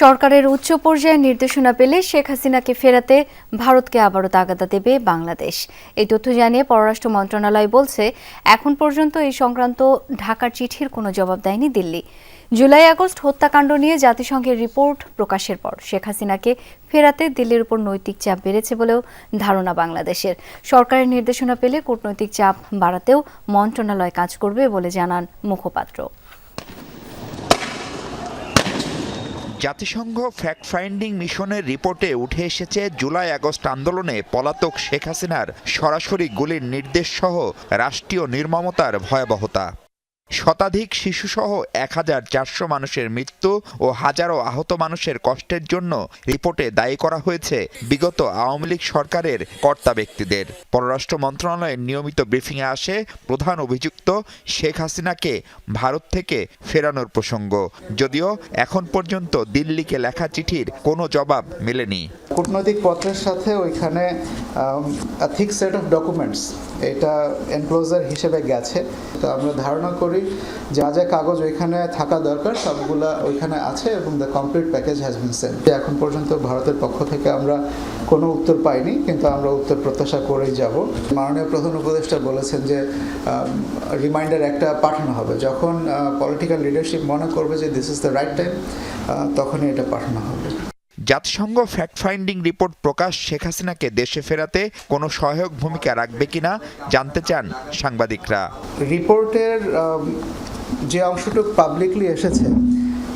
সরকারের উচ্চ পর্যায়ের নির্দেশনা পেলে শেখ হাসিনাকে ফেরাতে ভারতকে আবারও তাগাদা দেবে বাংলাদেশ। এই তথ্য জানিয়ে পররাষ্ট্র মন্ত্রণালয় বলছে, এখন পর্যন্ত এই সংক্রান্ত ঢাকার চিঠির কোনো জবাব দেয়নি দিল্লি। জুলাই আগস্ট হত্যাকাণ্ড নিয়ে জাতিসংঘের রিপোর্ট প্রকাশের পর শেখ হাসিনাকে ফেরাতে দিল্লির উপর নৈতিক চাপ বেড়েছে বলেও ধারণা বাংলাদেশের। সরকারের নির্দেশনা পেলে কূটনৈতিক চাপ বাড়াতেও মন্ত্রণালয় কাজ করবে বলে জানান মুখপাত্র। জাতিসংঘ ফ্যাক্ট ফাইন্ডিং মিশনের রিপোর্টে উঠে এসেছে জুলাই আগস্ট আন্দোলনে পলাতক শেখ হাসিনার সরাসরি গুলির নির্দেশ সহ রাষ্ট্রীয় নির্মমতার ভয়াবহতা। শতাধিক শিশুসহ এক হাজার চারশো মানুষের মৃত্যু ও হাজারো আহত মানুষের কষ্টের জন্য রিপোর্টে দায়ী করা হয়েছে বিগত আওয়ামী লীগ সরকারের কর্তা ব্যক্তিদের। পররাষ্ট্র মন্ত্রণালয়ের নিয়মিত ব্রিফিংয়ে আসে প্রধান অভিযুক্ত শেখ হাসিনাকে ভারত থেকে ফেরানোর প্রসঙ্গ। যদিও এখন পর্যন্ত দিল্লিকে লেখা চিঠির কোনো জবাব মেলেনি। কূটনৈতিক পত্রের সাথে ওইখানে সেট অফ ডকুমেন্টস এটা এনক্লোজার হিসেবে গেছে। তো আমরা ধারণা করি যা যা কাগজ ওইখানে থাকা দরকার, সবগুলা ওইখানে আছে এবং the complete package has been send এখন পর্যন্ত ভারতের পক্ষ থেকে আমরা কোনো উত্তর পাইনি, কিন্তু আমরা উত্তর প্রত্যাশা করেই যাব। মাননীয় প্রধান উপদেষ্টা বলেছেন যে রিমাইন্ডার একটা পাঠানো হবে। যখন পলিটিক্যাল লিডারশিপ মনে করবে যে this is the right time তখনই এটা পাঠানো হবে। জাতিসংঘ ফ্যাক্ট ফাইন্ডিং রিপোর্ট প্রকাশ শেখ হাসিনাকে দেশে ফেরাতে কোনো সহায়ক ভূমিকা রাখবে কিনা জানতে চান সাংবাদিকরা। রিপোর্টের যে অংশটুক পাবলিকলি এসেছে,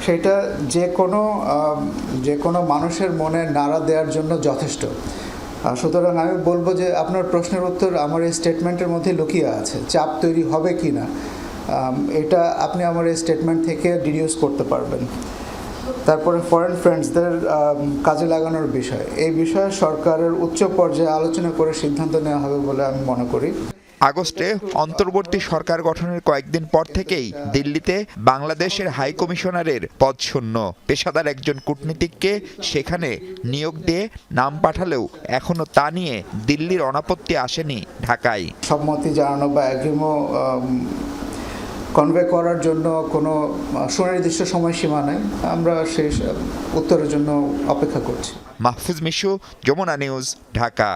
সেটা যে কোনো যে কোনো মানুষের মনে নাড়া দেওয়ার জন্য যথেষ্ট। সুতরাং আমি বলব যে আপনার প্রশ্নের উত্তর আমার এই স্টেটমেন্টের মধ্যে লুকিয়ে আছে, চাপ তৈরি হবে কি না এটা আপনি আমার এই স্টেটমেন্ট থেকে ডিডিউস করতে পারবেন। তারপরে ফরেন ফ্রেন্ডসদের কাজে লাগানোর বিষয়। এই বিষয়ে সরকারের উচ্চ পর্যায়ে আলোচনা করে সিদ্ধান্ত নেওয়া হবে বলে আমি মনে করি। আগস্টে অন্তর্বর্তী সরকার গঠনের কয়েকদিন পর থেকেই দিল্লিতে বাংলাদেশের হাই কমিশনারের পদ শূন্য। পেশাদার একজন কূটনীতিককে সেখানে নিয়োগ দিয়ে নাম পাঠালেও এখনও তা নিয়ে দিল্লির অনাপত্তি আসেনি ঢাকায়। সম্মতি জানানো বা অ্যাগ্রিমো কনভে করার জন্য কোনো সুনির্দিষ্ট সময়সীমা নেই। আমরা সেই, উত্তরের জন্য অপেক্ষা করছি। মাহফুজ মিশু, যমুনা নিউজ, ঢাকা।